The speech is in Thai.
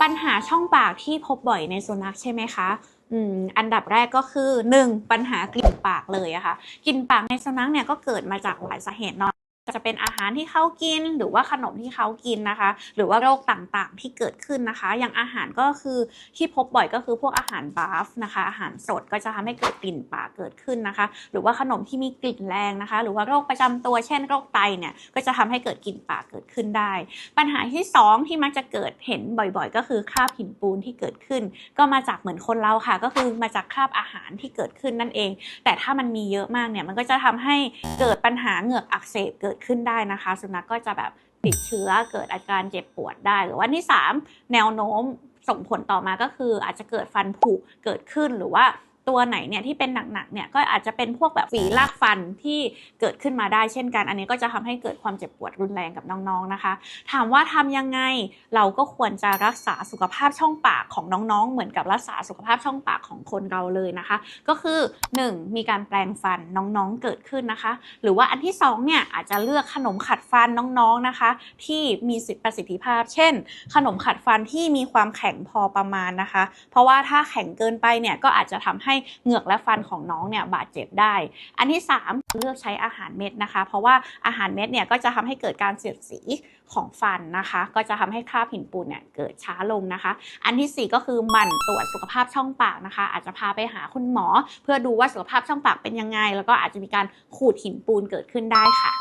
ปัญหาช่องปากที่พบบ่อยในสุนัขใช่ไหมคะอืมอันดับแรกก็คือ 1. ปัญหากลิ่นปากเลยอะค่ะกลิ่นปากในสุนัขเนี่ยก็เกิดมาจากหลายสาเหตุเนาะ จะเป็นอาหารที่เขากิน หรือว่าขนมที่เขากินนะคะ หรือว่าโรคต่างๆที่เกิดขึ้นนะคะ อย่างอาหารก็คือที่พบบ่อยก็คือพวกอาหารบาฟนะคะ อาหารสดก็จะทำให้เกิดกลิ่นปากเกิดขึ้นนะคะ หรือว่าขนมที่มีกลิ่นแรงนะคะ หรือว่าโรคประจำตัวเช่นโรคไตเนี่ยก็จะทำให้เกิดกลิ่นปากเกิดขึ้นได้ ปัญหาที่สองที่มักจะเกิดเห็นบ่อยๆ ก็คือคราบหินปูนที่เกิดขึ้น ก็มาจากเหมือนคนเราค่ะ ก็คือมาจากคราบอาหารที่เกิดขึ้นนั่นเอง แต่ถ้ามันมีเยอะมากเนี่ยมันก็จะทำให้เกิดปัญหาเหงือกอักเสบเกิดิดขึ้นได้นะคะ สุนัขก็จะแบบติดเชื้อเกิดอาการเจ็บปวดได้ หรือว่าที่สามแนวโน้มส่งผลต่อมาก็คืออาจจะเกิดฟันผุเกิดขึ้นหรือว่า ตัวไหนเนี่ยที่เป็นหนักๆเนี่ยก็อาจจะเป็นพวกแบบฝีรากฟันที่เกิดขึ้นมาได้เช่นกัน อันนี้ก็จะทำให้เกิดความเจ็บปวดรุนแรงกับน้องๆนะคะ ถามว่าทำยังไงเราก็ควรจะรักษาสุขภาพช่องปากของน้องๆ เหมือนกับรักษาสุขภาพช่องปากของคนเราเลยนะคะ ก็คือ 1. มีการแปลงฟันน้องๆเกิดขึ้นนะคะ หรือว่าอันที่2เนี่ยอาจจะเลือกขนมขัดฟันน้องๆนะคะ ที่มีประสิทธิภาพ เช่น ขนมขัดฟันที่มีความแข็งพอประมาณนะคะ เพราะว่าถ้าแข็งเกินไปเนี่ยก็อาจจะทำให้เหงือกและฟันของน้องเนี่ยบาดเจ็บได้ อันที่ 3 เลือกใช้อาหารเม็ดนะคะ เพราะว่าอาหารเม็ดเนี่ยก็จะทำให้เกิดการเสียดสีของฟันนะคะ ก็จะทำให้คราบหินปูนเนี่ยเกิดช้าลงนะคะ อันที่ 4 ก็คือหมั่นตรวจสุขภาพช่องปากนะคะ อาจจะพาไปหาคุณหมอ เพื่อดูว่าสุขภาพช่องปากเป็นยังไง แล้วก็อาจจะมีการขูดหินปูนเกิดขึ้นได้ค่ะ